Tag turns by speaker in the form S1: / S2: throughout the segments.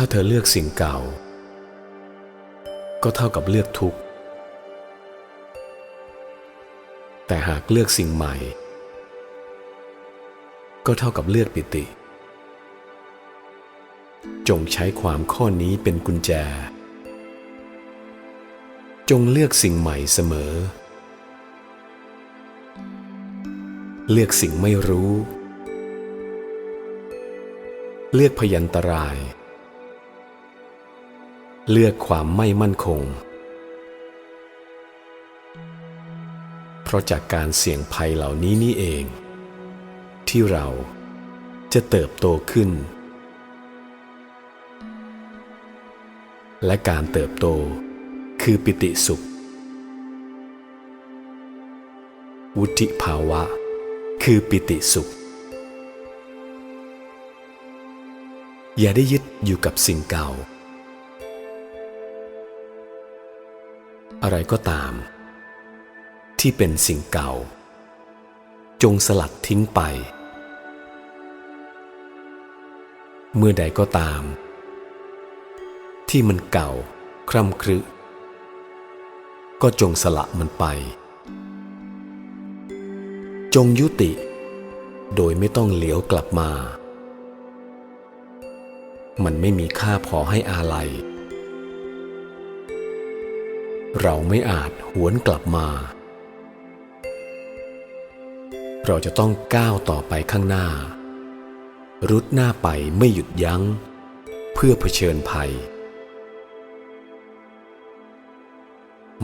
S1: ถ้าเธอเลือกสิ่งเก่า ก็เท่ากับเลือกทุกข์ แต่หากเลือกสิ่งใหม่ ก็เท่ากับเลือกปิติ จงใช้ความข้อนี้เป็นกุญแจ จงเลือกสิ่งใหม่เสมอ เลือกสิ่งไม่รู้ เลือกพยันตราย เลือกความไม่มั่นคง เพราะจากการเสี่ยงภัยเหล่านี้นี่เอง ที่เราจะเติบโตขึ้น และการเติบโตคือปิติสุข วุฒิภาวะ คือปิติสุข อย่าได้ยึดอยู่กับสิ่งเก่า อะไรก็ตาม ที่เป็นสิ่งเก่า จงสลัดทิ้งไป เมื่อใดก็ตาม ที่มันเก่าคร่ำครึ ก็จงสละมันไป จงยุติ โดยไม่ต้องเหลียวกลับมา มันไม่มีค่าพอให้อาลัย เราไม่อาจหวนกลับมา เราจะต้องก้าวต่อไปข้างหน้า รุดหน้าไปไม่หยุดยัง้ง เพื่อเผชิญภัย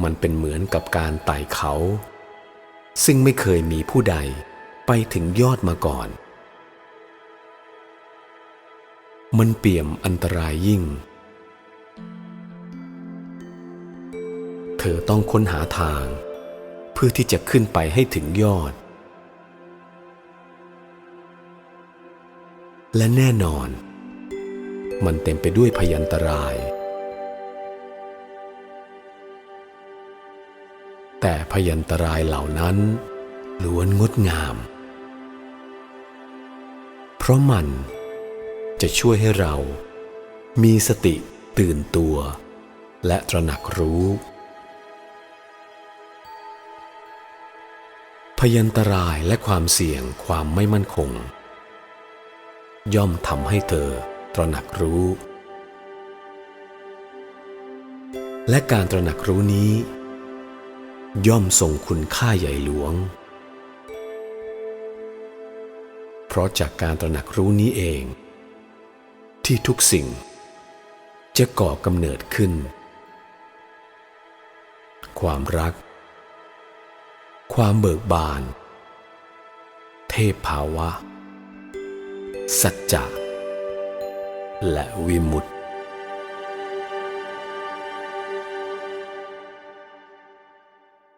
S1: มันเป็นเหมือนกับการไต่เขา ซึ่งไม่เคยมีผู้ใดไปถึงยอดมาก่อน มันเปี่ยมอันตรายยิ่ง ธอต้องค้นหาทาง เพื่อที่จะขึ้นไปให้ถึงยอด และแน่นอน มันเต็มไปด้วยพยันตราย แต่พยันตรายเหล่านั้นล้วนงดงาม เพราะมันจะช่วยให้เรามีสติตื่นตัว และตระหนักรู้ ยันตรายและความเสี่ยงความไม่มั่นคง ย่อมทำให้เธอตระหนักรู้ และการตระหนักรู้นี้ ย่อมส่งคุณค่าใหญ่หลวง เพราะจากการตระหนักรู้นี้เอง ที่ทุกสิ่ง จะก่อกำเนิดขึ้น ความรัก ความเบิกบาน เทพภาวะ สัจจะ และวิมุตติ